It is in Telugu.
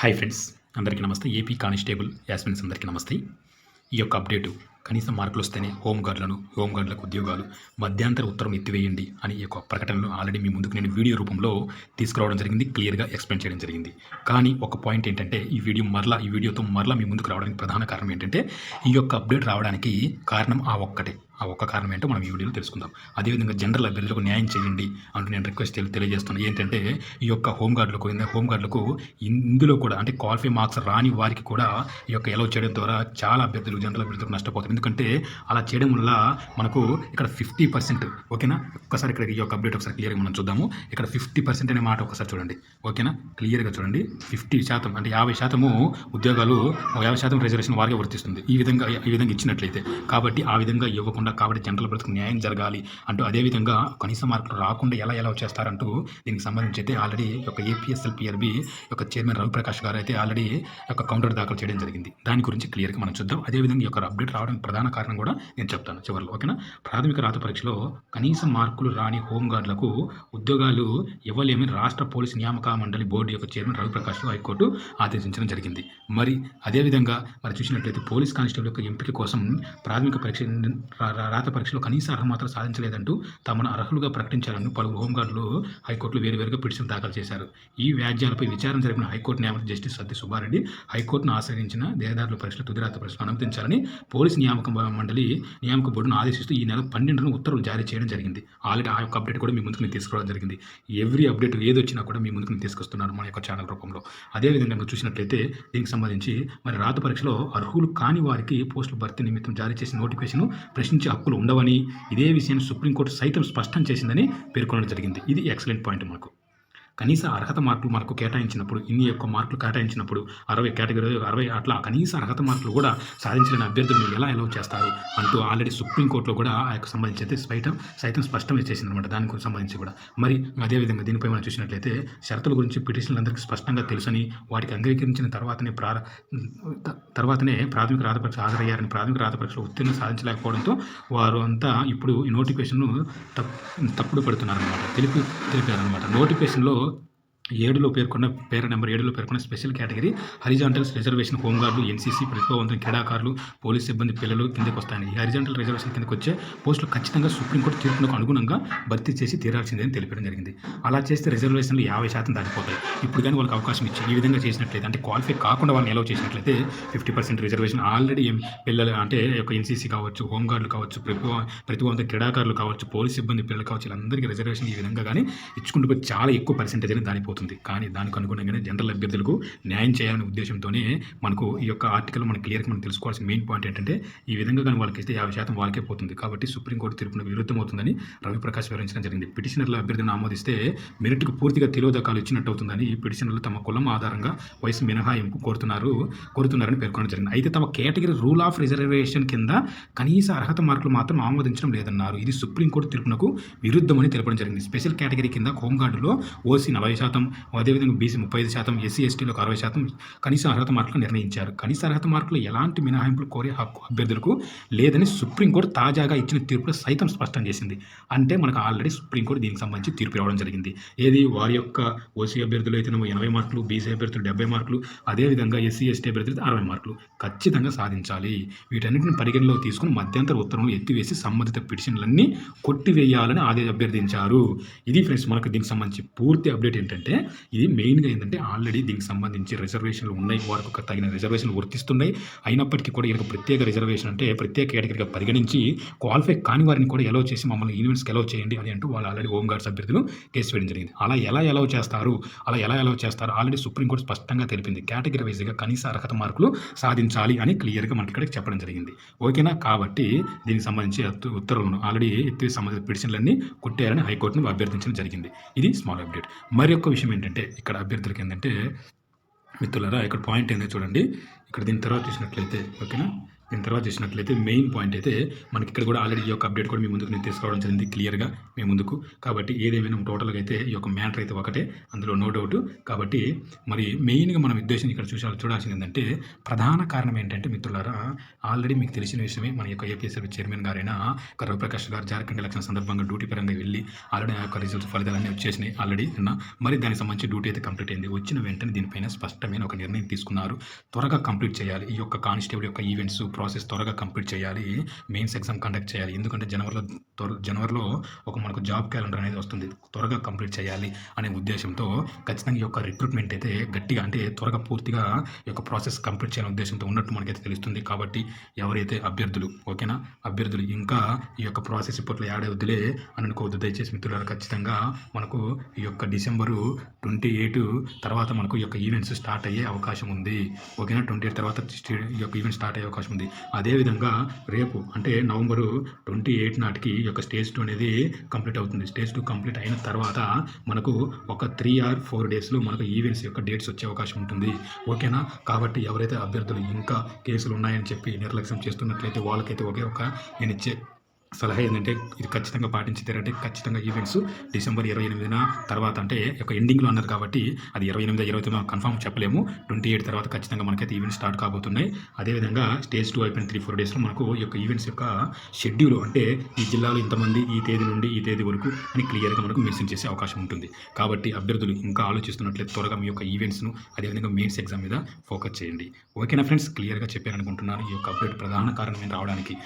హాయ్ ఫ్రెండ్స్ అందరికీ నమస్తే. ఏపీ కానిస్టేబుల్ యాస్మిన్స్ అందరికీ నమస్తే. ఈ యొక్క అప్డేటు కనీసం మార్కులు వస్తేనే హోంగార్డులను హోంగార్డులకు ఉద్యోగాలు మధ్యాంతర ఉత్తరం ఎత్తివేయండి అని ఈ యొక్క ప్రకటనలో ఆల్రెడీ మీ ముందుకు నేను వీడియో రూపంలో తీసుకురావడం జరిగింది క్లియర్గా ఎక్స్ప్లెయిన్ చేయడం జరిగింది. కానీ ఒక పాయింట్ ఏంటంటే ఈ వీడియో మరలా ఈ వీడియోతో మరలా మీ ముందుకు రావడానికి ప్రధాన కారణం ఏంటంటే ఈ యొక్క అప్డేట్ రావడానికి కారణం ఆ ఒక్కటే. ఆ ఒక్క కారణం ఏంటో మనం ఈ వీడియోలో తెలుసుకుందాం. అదేవిధంగా జనరల్ అభ్యర్థులకు న్యాయం చేయండి అంటూ నేను రిక్వెస్ట్ తెలియజేస్తున్నాను ఏంటంటే ఈ యొక్క హోంగార్డులకు హోంగార్డులకు ఇందులో కూడా అంటే క్వాలిఫై మార్క్స్ రాని వారికి కూడా ఈ యొక్క ఎలవ్ చేయడం ద్వారా చాలా అభ్యర్థులు జనరల్ అభ్యర్థులకు నష్టపోతారు ఎందుకంటే అలా చేయడం వల్ల మనకు ఇక్కడ ఫిఫ్టీ పర్సెంట్ ఓకేనా? ఒక్కసారి ఇక్కడ ఈ యొక్క అప్డేట్ ఒకసారి క్లియర్గా మనం చూద్దాము. ఇక్కడ ఫిఫ్టీ పర్సెంట్ అనే మాట ఒకసారి చూడండి ఓకేనా? క్లియర్గా చూడండి. ఫిఫ్టీ శాతం అంటే యాభై శాతము ఉద్యోగాలు యాభై శాతం రిజర్వేషన్ వారికే వర్తిస్తుంది. ఈ విధంగా ఈ విధంగా ఇచ్చినట్లయితే. కాబట్టి ఆ విధంగా ఇవ్వకుండా కాబట్టి జనరల్ బ్రతుకు న్యాయం జరగాలి అంటూ అదేవిధంగా కనీస మార్కులు రాకుండా ఎలా ఎలా చేస్తారంటూ దీనికి సంబంధించి అయితే ఆల్రెడీ ఒక ఏపీఎస్ఎల్ పిఆర్బి యొక్క చైర్మన్ రవిప్రకాష్ గారు అయితే ఆల్రెడీ ఒక కౌంటర్ దాఖలు చేయడం జరిగింది. దాని గురించి క్లియర్గా మనం చూద్దాం. అదేవిధంగా ఈ యొక్క అప్డేట్ రావడం ప్రధాన కారణం కూడా నేను చెప్తాను చివరిలో ఓకేనా? ప్రాథమిక రాత పరీక్షలో కనీస మార్కులు రాని హోంగార్డులకు ఉద్యోగాలు ఇవ్వలేమని రాష్ట్ర పోలీసు నియామక మండలి బోర్డు యొక్క చైర్మన్ రవిప్రకాష్ హైకోర్టు ఆదేశించడం జరిగింది. మరి అదేవిధంగా మరి చూసినట్లయితే పోలీస్ కానిస్టేబుల్ యొక్క ఎంపిక కోసం ప్రాథమిక పరీక్ష రాత పరీక్షలో కనీస అర్హత మాత్రం సాధించలేదంటూ తమను అర్హులుగా ప్రకటించాలని పలువురు హోంగార్డులు హైకోర్టులో వేరువేరుగా పిటిషన్ దాఖలు చేశారు. ఈ వ్యాజ్యాలపై విచారణ జరిపిన హైకోర్టు న్యాయమూర్తి జస్టిస్ సత్య సుబ్బారెడ్డి హైకోర్టును ఆశ్రయించిన దేహదారుల పరీక్షలు తుదిరాత పరీక్షలు అనుమతించాలని పోలీస్ నియామక మండలి నియామక బోర్డును ఆదేశిస్తూ ఈ నెల పన్నెండున ఉత్తర్వులు జారీ చేయడం జరిగింది. ఆల్రెడీ ఆ యొక్క అప్డేట్ కూడా మీ ముందుకు నేను తీసుకురావడం జరిగింది. ఎవ్రీ అప్డేట్ ఏది వచ్చినా కూడా మీ ముందుకు నేను తీసుకొస్తున్నాను మన యొక్క ఛానల్ రూపంలో. అదేవిధంగా మీరు చూసినట్లయితే దీనికి సంబంధించి మరి రాత పరీక్షలో అర్హులు కాని వారికి పోస్టుల భర్తీ నిమిత్తం జారీ చేసిన నోటిఫికేషన్ ప్రశ్నించే హక్కులు ఉండవని ఇదే విషయాన్ని సుప్రీంకోర్టు సైతం స్పష్టం చేసిందని పేర్కొనడం జరిగింది. ఇది ఎక్సలెంట్ పాయింట్ మనకు కనీస అర్హత మార్కులు మనకు కేటాయించినప్పుడు ఇన్ని యొక్క మార్కులు కేటాయించినప్పుడు అరవై కేటగిరీ అరవై అట్లా కనీస అర్హత మార్కులు కూడా సాధించలేని అభ్యర్థులను ఎలా ఎలా చేస్తారు? అంటూ ఆల్రెడీ సుప్రీంకోర్టులో కూడా ఆ యొక్క సంబంధించి అయితే సైతం సైతం స్పష్టం చేసిందనమాట దానికి సంబంధించి కూడా. మరి అదేవిధంగా దీనిపై మనం చూసినట్లయితే షరతుల గురించి పిటిషన్లందరికీ స్పష్టంగా తెలుసని వాటికి అంగీకరించిన తర్వాతనే ప్రార తర్వాతనే ప్రాథమిక రాతపరీక్ష హాజరయ్యారని ప్రాథమిక రాత ఉత్తీర్ణ ఉత్తీర్ణం సాధించలేకపోవడంతో వారు అంతా ఇప్పుడు ఈ నోటిఫికేషన్ను తప్పుడు పడుతున్నారనమాట తెలిపి తెలిపారనమాట నోటిఫికేషన్లో ఏడులో పేర్కొన్న పేర నెంబర్ ఏడులో పేర్కొన్న స్పెషల్ కేటగిరీ హరిజాంటల్స్ రిజర్వేషన్ హోంగార్డులు ఎన్సీసీ ప్రతిభావంతుల క్రీడాకారులు పోలీస్ సిబ్బంది పిల్లలు కిందకు వస్తాయని ఈ హరిజాంటల్ రిజర్వేషన్ కిందకు వచ్చే పోస్టులు ఖచ్చితంగా సుప్రీంకోర్టు తీర్పునకు అనుగుణంగా భర్తీ చేసి తీరాల్సిందని తెలిపడం జరిగింది. అలా చేస్తే రిజర్వేషన్లు యాభై శాతం దాటిపోతాయి. ఇప్పుడు కానీ వాళ్ళకి అవకాశం ఇచ్చి ఈ విధంగా చేసినట్లయితే అంటే క్వాలిఫై కాకుండా వాళ్ళని ఎలా చేసినట్లయితే ఫిఫ్టీ పర్సెంట్ రిజర్వేషన్ ఆల్రెడీ పిల్లలు అంటే ఒక ఎన్సీసీ కావచ్చు హోంగార్డులు కావచ్చు ప్రతిభా ప్రతిభావంత క్రీడాకారులు కావచ్చు పోలీస్ సిబ్బంది పిల్లలు కావచ్చు వీళ్ళందరికీ రిజర్వేషన్ ఈ విధంగా కానీ ఇచ్చుకుంటూ చాలా ఎక్కువ పర్సెంటేజ్ అనేది దానిపోతుంది. కానీ దానికి అనుగుణంగానే జనరల్ అభ్యర్థులకు న్యాయం చేయాలనే ఉద్దేశంతోనే మనకు ఈ యొక్క ఆర్టికల్ మనకు క్లియర్గా మనం తెలుసుకోవాల్సిన మెయిన్ పాయింట్ ఏంటంటే ఈ విధంగా కానీ వాళ్ళకి ఇస్తే యాభై శాతం వాళ్ళకే పోతుంది. కాబట్టి సుప్రీంకోర్టు తీర్పున విరుద్ధం అవుతుందని రవిప్రకాష్ వివరించడం జరిగింది. పిటిషనర్ల అభ్యర్థిని ఆమోదిస్తే మెరిట్కు పూర్తిగా తెలియదకాలు ఇచ్చినట్టు అవుతుందని ఈ పిటిషనర్లు తమ కులం ఆధారంగా వయసు మినహాయింపు కోరుతున్నారు కోరుతున్నారని పేర్కొనడం జరిగింది. అయితే తమ కేటగిరీ రూల్ ఆఫ్ రిజర్వేషన్ కింద కనీస అర్హత మార్కులు మాత్రం ఆమోదించడం లేదన్నారు. ఇది సుప్రీంకోర్టు తీర్పునకు విరుద్ధమని తెలపడం జరిగింది. స్పెషల్ కేటగిరీ కింద హోంగార్డులో ఓసీ నలభై శాతం అదేవిధంగా బీసీ ముప్పై ఐదు శాతం ఎస్సీ ఎస్టీలకు అరవై శాతం కనీస అర్హత మార్కులు నిర్ణయించారు. కనీస అర్హత మార్కులు ఎలాంటి మినహాయింపులు కోరే హక్కు అభ్యర్థులకు లేదని సుప్రీంకోర్టు తాజాగా ఇచ్చిన తీర్పులో సైతం స్పష్టం చేసింది. అంటే మనకు ఆల్రెడీ సుప్రీంకోర్టు దీనికి సంబంధించి తీర్పు రావడం జరిగింది. ఏది? వారి యొక్క ఓసీ అభ్యర్థులు అయితేనేమో ఎనభై మార్కులు బీసీ అభ్యర్థులు డెబ్బై మార్కులు అదేవిధంగా ఎస్సీ ఎస్టీ అభ్యర్థులు అరవై మార్కులు. ఖచ్చితంగా సాధించాలి. వీటన్నిటిని పరిగణలో తీసుకుని మధ్యంతర ఉత్తర్వులు ఎత్తివేసి సంబంధిత పిటిషన్లన్నీ కొట్టివేయాలని ఆదేశ అభ్యర్థించారు. ఇది ఫ్రెండ్స్ మనకు దీనికి సంబంధించి పూర్తి అప్డేట్ ఏంటంటే ఇది మెయిన్గా ఏంటంటే ఆల్రెడీ దీనికి సంబంధించి రిజర్వేషన్లు ఉన్నాయి. వారికి ఒక తగిన రిజర్వేషన్లు వర్తిస్తున్నాయి. అయినప్పటికీ కూడా ఈయనకు ప్రత్యేక రిజర్వేషన్ అంటే ప్రత్యేక కేటగిరీగా పరిగణించి క్వాలిఫై కాని వారిని కూడా ఎలవ్ చేసి మమ్మల్ని యూనివర్స్కి ఎలవ్ చేయండి అని అంటూ వాళ్ళు ఆల్రెడీ హోమ్ అభ్యర్థులు కేసు వేయడం జరిగింది. అలా ఎలా ఎలవ్ చేస్తారు? అలా ఎలా ఎలవ్ చేస్తారు? ఆల్రెడీ సుప్రీంకోర్టు స్పష్టంగా తెలిపింది. కేటగిరీ వైజ్గా కనీస అర్హత మార్కులు సాధించాలి అని క్లియర్గా మనకి ఇక్కడ చెప్పడం జరిగింది. ఓకేనా? కాబట్టి దీనికి సంబంధించి ఉత్తర్వులను ఆల్రెడీ ఎత్తి సంబంధించిన పిటిషన్లన్నీ కొట్టారని హైకోర్టును అభ్యర్థించడం జరిగింది. ఇది స్మాల్ అప్డేట్ మరి యొక్క విషయం ఏంటంటే ఇక్కడ అభ్యర్థులకి ఏంటంటే మిత్రులరా ఇక్కడ పాయింట్ ఏంటో చూడండి. ఇక్కడ దీని తర్వాత చూసినట్లయితే ఓకేనా? దీని తర్వాత చూసినట్లయితే మెయిన్ పాయింట్ అయితే మనకి ఇక్కడ కూడా ఆల్రెడీ ఈ యొక్క అప్డేట్ కూడా మీ ముందుకు నేను తీసుకురావడం జరిగింది క్లియర్గా మీ ముందుకు. కాబట్టి ఏదేమైనా టోటల్గా అయితే ఈ యొక్క మ్యాటర్ అయితే ఒకటే అందులో నో డౌట్ కాబట్టి మరి మెయిన్గా మనం ఉద్దేశం ఇక్కడ చూసాలి చూడాల్సింది ఏంటంటే ప్రధాన కారణం ఏంటంటే మిత్రులారా ఆల్రెడీ మీకు తెలిసిన విషయమే మన యొక్క ఏపీఎస్ఎల్ చైర్మన్ గారైన ఒక రవిప్రకాష్ గారు జార్ఖండ్ ఎలక్షన్ సందర్భంగా డ్యూటీ పరంగా వెళ్ళి ఆల్రెడీ ఆ యొక్క రిజల్ట్స్ ఫలితాలన్నీ వచ్చేసినాయి ఆల్రెడీ నిన్న మరి దానికి సంబంధించి డ్యూటీ అయితే కంప్లీట్ అయింది. వచ్చిన వెంటనే దీనిపైన స్పష్టమైన ఒక నిర్ణయం తీసుకున్నారు. త్వరగా కంప్లీట్ చేయాలి. ఈ యొక్క కానిస్టేబుల్ యొక్క ఈవెంట్స్ ప్రాసెస్ త్వరగా కంప్లీట్ చేయాలి మెయిన్స్ ఎగ్జామ్ కండక్ట్ చేయాలి. ఎందుకంటే జనవరిలో త్వర జనవరిలో ఒక మనకు జాబ్ క్యాలెండర్ అనేది వస్తుంది. త్వరగా కంప్లీట్ చేయాలి అనే ఉద్దేశంతో ఖచ్చితంగా ఈ యొక్క రిక్రూట్మెంట్ అయితే గట్టిగా అంటే త్వరగా పూర్తిగా ఈ యొక్క ప్రాసెస్ కంప్లీట్ చేయాలనే ఉద్దేశంతో ఉన్నట్టు మనకైతే తెలుస్తుంది. కాబట్టి ఎవరైతే అభ్యర్థులు ఓకేనా అభ్యర్థులు ఇంకా ఈ యొక్క ప్రాసెస్ ఇప్పట్లో యాడ్ అవుద్దులే అని అనుకోవద్దు. దయచేసి మిత్రులారా ఖచ్చితంగా మనకు ఈ యొక్క డిసెంబరు ట్వంటీ ఎయిట్ తర్వాత మనకు ఈ యొక్క ఈవెంట్స్ స్టార్ట్ అయ్యే అవకాశం ఉంది. ఓకేనా ట్వంటీ ఎయిట్ తర్వాత స్టే- ఈ యొక్క ఈవెంట్ స్టార్ట్ అయ్యే అవకాశం ఉంది. అదేవిధంగా రేపు అంటే నవంబరు ట్వంటీ ఎయిట్ నాటికి ఈ యొక్క స్టేజ్ టూ అనేది కంప్లీట్ అవుతుంది. స్టేజ్ టూ కంప్లీట్ అయిన తర్వాత మనకు ఒక త్రీ ఆర్ ఫోర్ డేస్లో మనకు ఈవెంట్స్ యొక్క డేట్స్ వచ్చే అవకాశం ఉంటుంది. ఓకేనా? కాబట్టి ఎవరైతే అభ్యర్థులు ఇంకా కేసులు ఉన్నాయని చెప్పి నిర్లక్ష్యం చేస్తున్నట్లయితే వాళ్ళకైతే ఒకే ఒక నేను ఇచ్చే సలహా ఏంటంటే ఇది ఖచ్చితంగా పాటించితేరంటే ఖచ్చితంగా ఈవెంట్స్ డిసెంబర్ ఇరవై ఎనిమిదిన తర్వాత అంటే ఒక ఎండింగ్లో అన్నారు కాబట్టి అది ఇరవై ఎనిమిది ఇరవై తొమ్మిది కన్ఫర్మ్ చెప్పలేము. ట్వంటీ ఎయిట్ తర్వాత ఖచ్చితంగా మనకైతే ఈవెంట్స్ స్టార్ట్ కాబోతున్నాయి. అదేవిధంగా స్టేజ్ టూ అయిపోయిన త్రీ ఫోర్ డేస్లో మనకు ఈ యొక్క ఈవెంట్స్ యొక్క షెడ్యూల్ అంటే ఈ జిల్లాలో ఇంతమంది ఈ తేదీ నుండి ఈ తేదీ వరకు అని క్లియర్గా మనకు మెన్షన్ చేసే అవకాశం ఉంటుంది. కాబట్టి అభ్యర్థులు ఇంకా ఆలోచిస్తున్నట్లయితే త్వరగా మీ యొక్క ఈవెంట్స్ను అదేవిధంగా మెయిన్స్ ఎగ్జామ్ మీద ఫోకస్ చేయండి. ఓకేనా ఫ్రెండ్స్? క్లియర్గా చెప్పాను అనుకుంటున్నాను ఈ యొక్క అప్డేట్ ప్రధాన కారణం రావడానికి